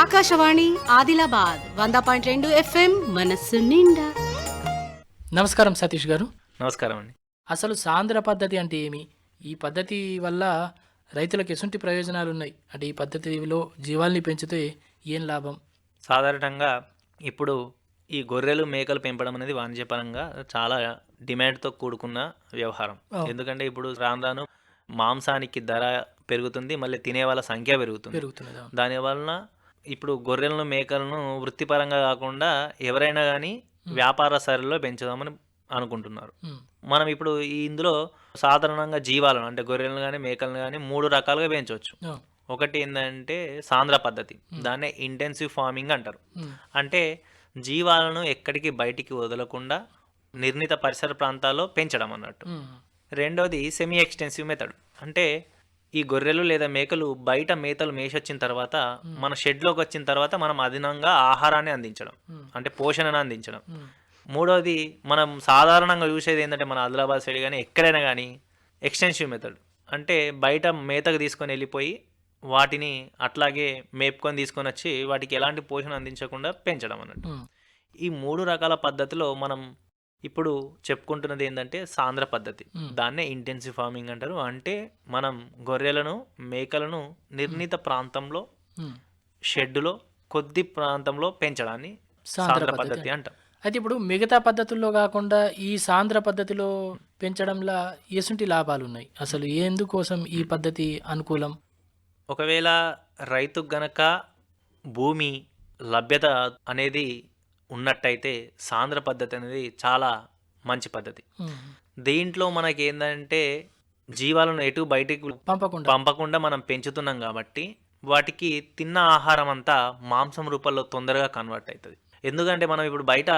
ఆకాశవాణి ఆదిలాబాద్ వంద పాయింట్ రెండు ఎఫ్ఎం మనస్సు నిండా. నమస్కారం సతీష్ గారు. నమస్కారం అండి. అసలు సాంద్ర పద్ధతి అంటే ఏమి? ఈ పద్ధతి వల్ల రైతులకు ఎసుంటి ప్రయోజనాలు ఉన్నాయి. అంటే ఈ పద్ధతిలో జీవాల్ని పెంచితే ఏం లాభం? సాధారణంగా ఇప్పుడు ఈ గొర్రెలు మేకలు పెంపడం అనేది వాణిజ్యపరంగా చాలా డిమాండ్తో కూడుకున్న వ్యవహారం. ఎందుకంటే ఇప్పుడు రాను రాను మాంసానికి ధర పెరుగుతుంది మళ్ళీ తినే వాళ్ళ సంఖ్య పెరుగుతుంది. దాని వలన ఇప్పుడు గొర్రెలను మేకలను వృత్తిపరంగా కాకుండా ఎవరైనా కానీ వ్యాపార స్థాయిలో పెంచుదామని అనుకుంటున్నారు. మనం ఇప్పుడు ఈ ఇందులో సాధారణంగా జీవాలను అంటే గొర్రెలను కానీ మేకలను కానీ మూడు రకాలుగా పెంచవచ్చు. ఒకటి ఏంటంటే సాంద్ర పద్ధతి. దాన్నే ఇంటెన్సివ్ ఫార్మింగ్ అంటారు. అంటే జీవాలను ఎక్కడికి బయటికి వదలకుండా నిర్ణీత పరిసర ప్రాంతాల్లో పెంచడం అన్నట్టు. రెండోది సెమీ ఎక్స్టెన్సివ్ మెథడ్ అంటే ఈ గొర్రెలు లేదా మేకలు బయట మేతలు మేసొచ్చిన తర్వాత మన షెడ్లోకి వచ్చిన తర్వాత మనం అదనంగా ఆహారాన్ని అందించడం. అంటే పోషణను అందించడం. మూడోది మనం సాధారణంగా చూసేది ఏంటంటే మన ఆదిలాబాద్ సైడ్ కానీ ఎక్కడైనా కానీ ఎక్స్టెన్సివ్ మెథడ్. అంటే బయట మేతకు తీసుకొని వెళ్ళిపోయి వాటిని అట్లాగే మేపుకొని తీసుకొని వచ్చి వాటికి ఎలాంటి పోషణ అందించకుండా పెంచడం అన్నట్టు. ఈ మూడు రకాల పద్ధతిలో మనం ఇప్పుడు చెప్పుకుంటున్నది ఏంటంటే సాంద్ర పద్ధతి. దాన్నే ఇంటెన్సివ్ ఫార్మింగ్ అంటారు. అంటే మనం గొర్రెలను మేకలను నిర్ణీత ప్రాంతంలో ఉమ్. షెడ్డులో కొద్ది ప్రాంతంలో పెంచడాన్ని సాంద్ర పద్ధతి అంటాం. అయితే ఇప్పుడు మిగతా పద్ధతుల్లో కాకుండా ఈ సాంద్ర పద్ధతిలో పెంచడంలో ఎసుంటి లాభాలు ఉన్నాయి అసలు ఎందుకోసం ఈ పద్ధతి అనుకూలం? ఒకవేళ రైతుకు గనక భూమి లభ్యత అనేది ఉన్నట్టయితే సాంద్ర పద్ధతి అనేది చాలా మంచి పద్ధతి. దీంట్లో మనకి ఏంటంటే జీవాలను ఎటు బయటికి పంపకుండా. పంపకుండా మనం పెంచుతున్నాం కాబట్టి వాటికి తిన్న ఆహారం అంతా మాంసం రూపంలో తొందరగా కన్వర్ట్ అవుతుంది ఎందుకంటే మనం ఇప్పుడు బయట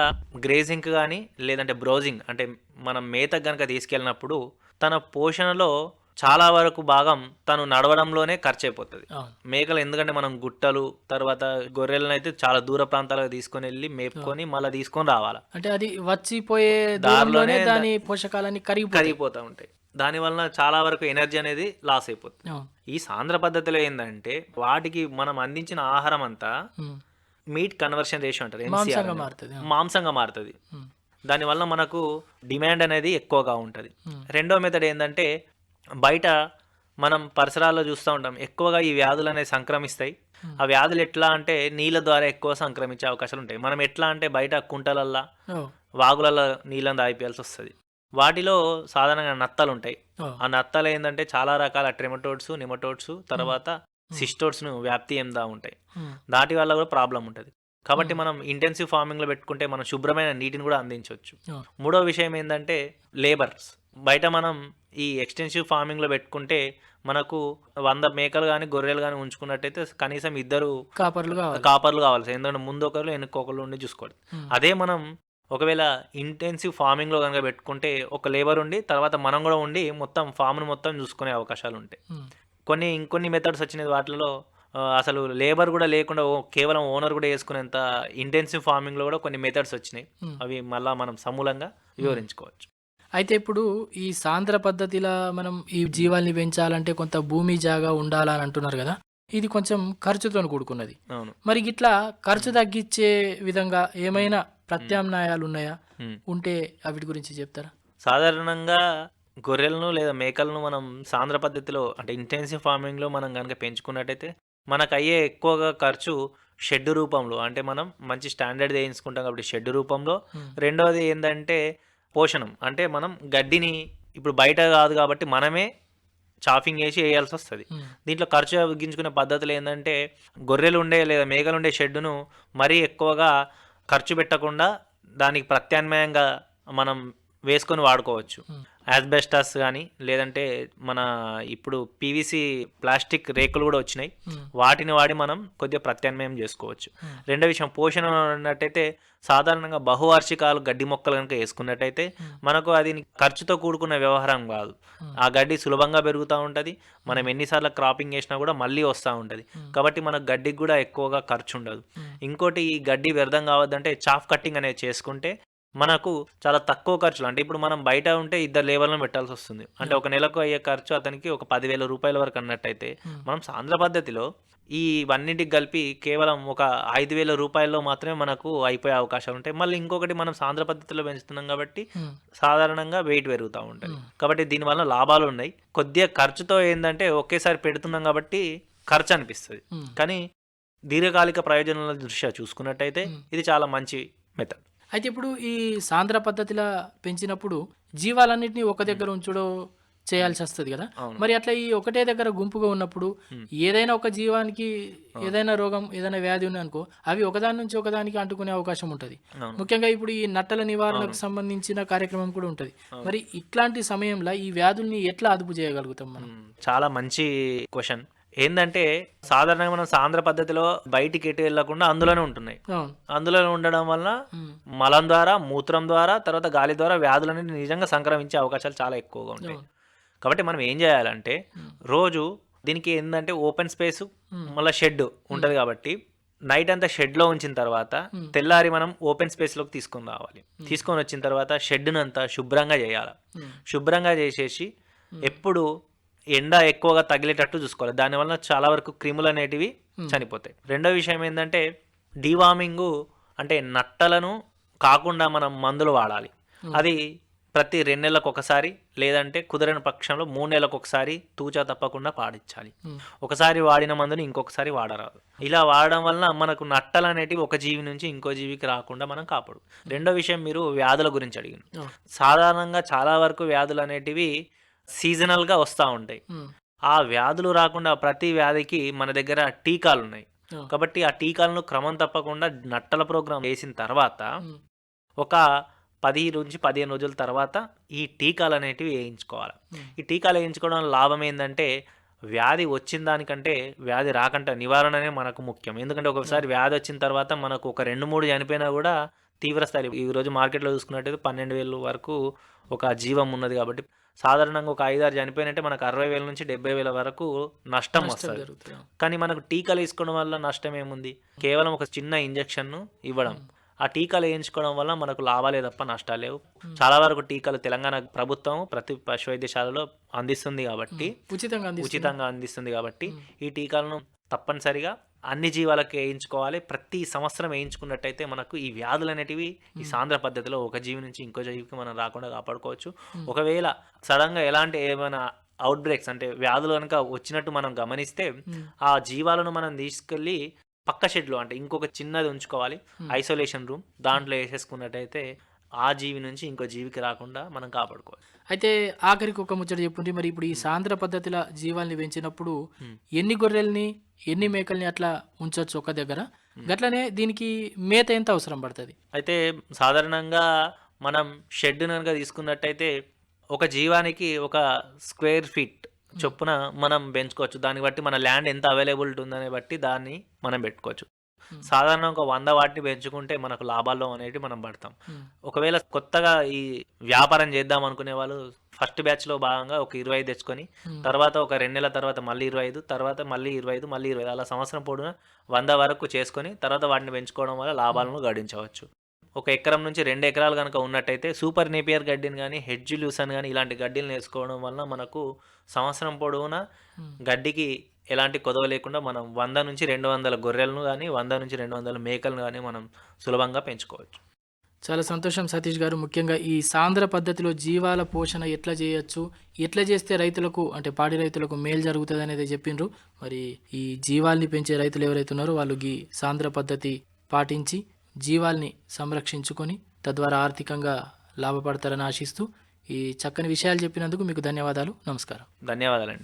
గ్రేజింగ్ కానీ లేదంటే బ్రౌజింగ్ అంటే మనం మేతకు కనుక తీసుకెళ్ళినప్పుడు తన పోషణలో చాలా వరకు భాగం తను నడవడంలోనే ఖర్చు అయిపోతుంది మేకలు ఎందుకంటే మనం గుట్టలు తర్వాత గొర్రెలను అయితే చాలా దూర ప్రాంతాలకు తీసుకొని వెళ్ళి మేపుకొని మళ్ళీ తీసుకొని రావాలి అంటే అది వచ్చిపోయే దారిలోనే దాని పోషకాలన్నీ కరిగిపోతాయి కరిగిపోతూ ఉంటాయి దాని వలన చాలా వరకు ఎనర్జీ అనేది లాస్ అయిపోతుంది. ఈ సాంద్ర పద్ధతిలో ఏంటంటే వాటికి మనం అందించిన ఆహారం అంతా. మీట్ కన్వర్షన్ రేషియో అంటారు మాంసంగా. మారుతుంది. దానివల్ల మనకు డిమాండ్ అనేది ఎక్కువగా ఉంటుంది. రెండో మెథడ్ ఏంటంటే బయట మనం పరిసరాల్లో చూస్తూ ఉంటాం. ఎక్కువగా ఈ వ్యాధులు అనేవి సంక్రమిస్తాయి. ఆ వ్యాధులు ఎట్లా అంటే నీళ్ళ ద్వారా ఎక్కువ సంక్రమించే అవకాశాలు ఉంటాయి. మనం ఎట్లా అంటే బయట కుంటలల్లా ఓ, వాగులలో నీళ్ళని తాగిపోయాల్సి వస్తుంది. వాటిలో సాధారణంగా నత్తలు ఉంటాయి. ఆ నత్తలు ఏంటంటే చాలా రకాల ట్రెమటోడ్స్ నిమటోడ్స్ తర్వాత సిస్టోడ్స్ను వ్యాప్తి ఎందా ఉంటాయి. దాటి వల్ల కూడా ప్రాబ్లం ఉంటుంది. కాబట్టి. మనం ఇంటెన్సివ్ ఫార్మింగ్లో పెట్టుకుంటే మనం శుభ్రమైన నీటిని కూడా అందించవచ్చు. మూడో విషయం ఏంటంటే లేబర్స్. బయట మనం ఈ ఎక్స్టెన్సివ్ ఫార్మింగ్లో పెట్టుకుంటే మనకు వంద మేకలు కానీ గొర్రెలు కానీ ఉంచుకున్నట్టయితే కనీసం ఇద్దరు కాపర్లు కావాలి. కాపర్లు కావాలి ఎందుకంటే ముందు ఒకరు వెనక్కి ఒకరు ఉండి చూసుకోవాలి. ఉమ్. అదే మనం ఒకవేళ ఇంటెన్సివ్ ఫార్మింగ్లో కనుక పెట్టుకుంటే ఒక లేబర్ ఉండి తర్వాత మనం కూడా ఉండి మొత్తం ఫామ్ను మొత్తం చూసుకునే అవకాశాలు ఉంటాయి. ఉమ్. కొన్ని ఇంకొన్ని మెథడ్స్ వచ్చినాయి వాటిలో అసలు లేబర్ కూడా లేకుండా కేవలం ఓనర్ కూడా వేసుకునేంత ఇంటెన్సివ్ ఫార్మింగ్లో కూడా కొన్ని మెథడ్స్ వచ్చినాయి. ఉమ్. అవి మళ్ళా మనం సమూలంగా వివరించుకోవచ్చు. అయితే ఇప్పుడు ఈ సాంద్ర పద్ధతిలో మనం ఈ జీవాల్ని పెంచాలంటే కొంత భూమి జాగా ఉండాలని అంటున్నారు కదా ఇది కొంచెం ఖర్చుతో కూడుకున్నది. అవును. మరి ఇట్లా ఖర్చు తగ్గించే విధంగా ఏమైనా ప్రత్యామ్నాయాలు ఉన్నాయా. ఉంటే అవిటి గురించి చెప్తారా? సాధారణంగా గొర్రెలను లేదా మేకలను మనం సాంద్ర పద్ధతిలో అంటే ఇంటెన్సివ్ ఫార్మింగ్లో మనం కనుక పెంచుకున్నట్టయితే మనకు అయ్యే ఎక్కువగా ఖర్చు షెడ్ రూపంలో అంటే మనం మంచి స్టాండర్డ్ వేయించుకుంటాం కాబట్టి షెడ్ రూపంలో. రెండవది ఏంటంటే పోషణం అంటే మనం గడ్డిని ఇప్పుడు బయట కాదు కాబట్టి మనమే చాఫింగ్ చేసి వేయాల్సి వస్తుంది. దీంట్లో ఖర్చు తగ్గించుకునే పద్ధతులు ఏంటంటే గొర్రెలు ఉండే లేదా మేకలు ఉండే షెడ్డును మరీ ఎక్కువగా ఖర్చు పెట్టకుండా దానికి ప్రత్యామ్నాయంగా మనం వేసుకొని వాడుకోవచ్చు. యాస్బెస్టాస్ కానీ లేదంటే మన ఇప్పుడు పీవీసీ ప్లాస్టిక్ రేకులు కూడా వచ్చినాయి ఉమ్. వాటిని వాడి మనం కొద్దిగా ప్రత్యామ్నాయం చేసుకోవచ్చు ఉమ్. రెండో విషయం పోషణ అన్నట్టయితే సాధారణంగా బహువార్షికాలు గడ్డి మొక్కలు కనుక వేసుకున్నట్టయితే. మనకు అది ఖర్చుతో కూడుకున్న వ్యవహారం కాదు. ఆ గడ్డి సులభంగా పెరుగుతూ ఉంటుంది మనం ఎన్నిసార్లు క్రాపింగ్ చేసినా కూడా మళ్ళీ వస్తూ ఉంటుంది. కాబట్టి మనకు గడ్డికి కూడా ఎక్కువగా ఖర్చు ఉండదు. ఇంకోటి ఈ గడ్డి వ్యర్థం కావద్దంటే చాఫ్ కట్టింగ్ అనేది చేసుకుంటే మనకు చాలా తక్కువ ఖర్చులు. అంటే ఇప్పుడు మనం బయట ఉంటే ఇద్దరు లేబర్లను పెట్టాల్సి వస్తుంది. అంటే ఒక నెలకు అయ్యే ఖర్చు అతనికి ఒక పదివేల రూపాయల వరకు అన్నట్టయితే ఉమ్. మనం సాంద్ర పద్ధతిలో ఈ ఇవన్నిటికి కలిపి కేవలం ఒక ఐదు వేల రూపాయల్లో మాత్రమే మనకు అయిపోయే అవకాశాలు ఉంటాయి. మళ్ళీ ఇంకొకటి మనం సాంద్ర పద్ధతిలో పెంచుతున్నాం కాబట్టి ఉమ్, సాధారణంగా వెయిట్ పెరుగుతూ ఉంటుంది కాబట్టి దీనివల్ల లాభాలు ఉన్నాయి. కొద్దిగా ఖర్చుతో ఏంటంటే ఒకేసారి పెడుతున్నాం కాబట్టి ఖర్చు అనిపిస్తుంది. కానీ దీర్ఘకాలిక ప్రయోజనాల దృష్ట్యా చూసుకున్నట్టయితే ఇది చాలా మంచి మెథడ్ అయితే ఇప్పుడు ఈ సాంద్ర పద్ధతిలో పెంచినప్పుడు జీవాలన్నింటినీ ఒక దగ్గర ఉంచడం చేయాల్సి వస్తుంది కదా. మరి అట్లా ఈ ఒకటే దగ్గర గుంపుగా ఉన్నప్పుడు ఏదైనా ఒక జీవానికి ఏదైనా రోగం ఏదైనా వ్యాధి ఉంది అనుకో అవి ఒకదాని నుంచి ఒకదానికి అంటుకునే అవకాశం ఉంటుంది. ముఖ్యంగా ఇప్పుడు ఈ నట్టల నివారణకు సంబంధించిన కార్యక్రమం కూడా ఉంటుంది. మరి ఇట్లాంటి సమయంలో ఈ వ్యాధుల్ని ఎట్లా అదుపు చేయగలుగుతాం మనం. చాలా మంచి క్వశ్చన్. ఏంటంటే సాధారణంగా మనం సాంద్ర పద్ధతిలో బయటికి ఎటు వెళ్ళకుండా అందులోనే ఉంటున్నాయి. అవును. అందులో ఉండడం వల్ల మలం ద్వారా మూత్రం ద్వారా తర్వాత గాలి ద్వారా వ్యాధులు అనేది నిజంగా సంక్రమించే అవకాశాలు చాలా ఎక్కువగా ఉంటాయి. కాబట్టి మనం ఏం చేయాలంటే రోజు దీనికి ఏంటంటే ఓపెన్ స్పేస్ మళ్ళీ షెడ్ ఉంటుంది కాబట్టి నైట్ అంతా షెడ్లో ఉంచిన తర్వాత తెల్లారి మనం ఓపెన్ స్పేస్లోకి తీసుకొని రావాలి. తీసుకొని వచ్చిన తర్వాత షెడ్ను అంతా శుభ్రంగా చేయాలి. శుభ్రంగా చేసేసి ఎప్పుడు ఎండ ఎక్కువగా తగిలేటట్టు చూసుకోవాలి. దానివల్ల చాలా వరకు క్రిములు అనేటివి చనిపోతాయి. రెండో విషయం ఏంటంటే డీవార్మింగ్ అంటే నట్టలను కాకుండా మనం మందులు వాడాలి. అది ప్రతి రెండు నెలలకు ఒకసారి లేదంటే కుదిరిన పక్షంలో మూడు నెలలకు ఒకసారి తూచా తప్పకుండా పాడించాలి ఉమ్. ఒకసారి వాడిన మందుని ఇంకొకసారి వాడరాదు. ఇలా వాడడం వల్ల మనకు నట్టలు అనేటివి ఒక జీవి నుంచి ఇంకో జీవికి రాకుండా మనం కాపాడు. రెండో విషయం మీరు వ్యాధుల గురించి అడిగింది. అవును. సాధారణంగా చాలా వరకు వ్యాధులు అనేటివి సీజనల్గా వస్తూ ఉంటాయి. ఆ వ్యాధులు రాకుండా ప్రతి వ్యాధికి మన దగ్గర టీకాలు ఉన్నాయి. కాబట్టి ఆ టీకాలను క్రమం తప్పకుండా నట్టల ప్రోగ్రాం వేసిన తర్వాత ఒక పది నుంచి పదిహేను రోజుల తర్వాత ఈ టీకాలు అనేటివి వేయించుకోవాలి. ఈ టీకాలు వేయించుకోవడం వల్ల లాభం ఏంటంటే వ్యాధి వచ్చిన దానికంటే వ్యాధి రాకంటే నివారణనే మనకు ముఖ్యం. ఎందుకంటే ఒకసారి వ్యాధి వచ్చిన తర్వాత మనకు ఒక రెండు మూడు చనిపోయినా కూడా తీవ్ర స్థాయి ఈ రోజు మార్కెట్లో చూసుకున్నట్టయితే పన్నెండు వేలు వరకు ఒక జీవం ఉన్నది కాబట్టి సాధారణంగా ఒక ఐదారు చనిపోయినట్టే మనకు అరవై వేల నుంచి డెబ్బై వేల వరకు నష్టం వస్తుంది. కానీ మనకు టీకాలు వేసుకోవడం వల్ల నష్టం ఏముంది? కేవలం ఒక చిన్న ఇంజెక్షన్ను ఇవ్వడం. ఆ టీకాలు వేయించుకోవడం వల్ల మనకు లాభాలే తప్ప నష్టాలు లేవు. చాలా వరకు టీకాలు తెలంగాణ ప్రభుత్వం ప్రతి పశు వైద్యశాలలో అందిస్తుంది కాబట్టి ఉచితంగా ఉచితంగా అందిస్తుంది కాబట్టి ఈ టీకాలను తప్పనిసరిగా అన్ని జీవాలకు వేయించుకోవాలి. ప్రతి సంవత్సరం వేయించుకున్నట్టయితే మనకు ఈ వ్యాధులు అనేటివి ఈ సాంద్ర పద్ధతిలో ఒక జీవి నుంచి ఇంకో జీవికి మనం రాకుండా కాపాడుకోవచ్చు. ఒకవేళ సడన్గా ఎలాంటి ఏమైనా అవుట్ బ్రేక్స్ అంటే వ్యాధులు కనుక వచ్చినట్టు మనం గమనిస్తే ఆ జీవాలను మనం తీసుకెళ్ళి పక్క షెడ్లో అంటే ఇంకొక చిన్నది ఉంచుకోవాలి. ఐసోలేషన్ రూమ్ దాంట్లో వేసేసుకున్నట్టయితే ఆ జీవి నుంచి ఇంకో జీవికి రాకుండా మనం కాపాడుకోవాలి. అయితే ఆఖరికి ఒక ముచ్చట చెప్పుంటే మరి ఇప్పుడు ఈ సాంద్ర పద్ధతిలో జీవాల్ని పెంచినప్పుడు ఎన్ని గొర్రెల్ని ఎన్ని మేకల్ని అట్లా ఉంచవచ్చు ఒక దగ్గర? గట్లనే దీనికి మేత ఎంత అవసరం పడుతుంది? అయితే సాధారణంగా మనం షెడ్ కనుక తీసుకున్నట్టయితే ఒక జీవానికి ఒక స్క్వేర్ ఫీట్ చొప్పున మనం పెంచుకోవచ్చు. దాన్ని బట్టి మన ల్యాండ్ ఎంత అవైలబిలిటీ ఉందనే బట్టి దాన్ని మనం పెట్టుకోవచ్చు. సాధారణంగా ఒక వంద వాటిని పెంచుకుంటే మనకు లాభాల్లో అనేవి మనం పడతాం. ఒకవేళ కొత్తగా ఈ వ్యాపారం చేద్దాం అనుకునే వాళ్ళు ఫస్ట్ బ్యాచ్లో భాగంగా ఒక ఇరవై ఐదు తెచ్చుకొని తర్వాత ఒక రెండు నెలల తర్వాత మళ్ళీ ఇరవై ఐదు తర్వాత మళ్ళీ ఇరవై ఐదు మళ్ళీ ఇరవై అలా సంవత్సరం పొడున వంద వరకు చేసుకొని తర్వాత వాటిని పెంచుకోవడం వల్ల లాభాలను గడించవచ్చు. ఒక ఎకరం నుంచి రెండు ఎకరాలు కనుక ఉన్నట్టయితే సూపర్ నేపియర్ గడ్డిని కానీ హెడ్జ్ లూసన్ కానీ ఇలాంటి గడ్డిని వేసుకోవడం వల్ల మనకు సంవత్సరం పొడవునా గడ్డికి ఎలాంటి కొదవ లేకుండా మనం వంద నుంచి రెండు వందల గొర్రెలను కానీ వంద నుంచి రెండు వందల మేకలను కానీ మనం సులభంగా పెంచుకోవచ్చు. చాలా సంతోషం సతీష్ గారు. ముఖ్యంగా ఈ సాంద్ర పద్ధతిలో జీవాల పోషణ ఎట్లా చేయొచ్చు? ఎట్లా చేస్తే రైతులకు అంటే పాడి రైతులకు మేలు జరుగుతుంది అనేది చెప్పిండ్రు మరి ఈ జీవాల్ని పెంచే రైతులు ఎవరైతే ఉన్నారో వాళ్ళు ఈ సాంద్ర పద్ధతి పాటించి జీవాల్ని సంరక్షించుకొని తద్వారా ఆర్థికంగా లాభపడతారని ఆశిస్తూ ఈ చక్కని విషయాలు చెప్పినందుకు మీకు ధన్యవాదాలు. నమస్కారం. ధన్యవాదాలండి.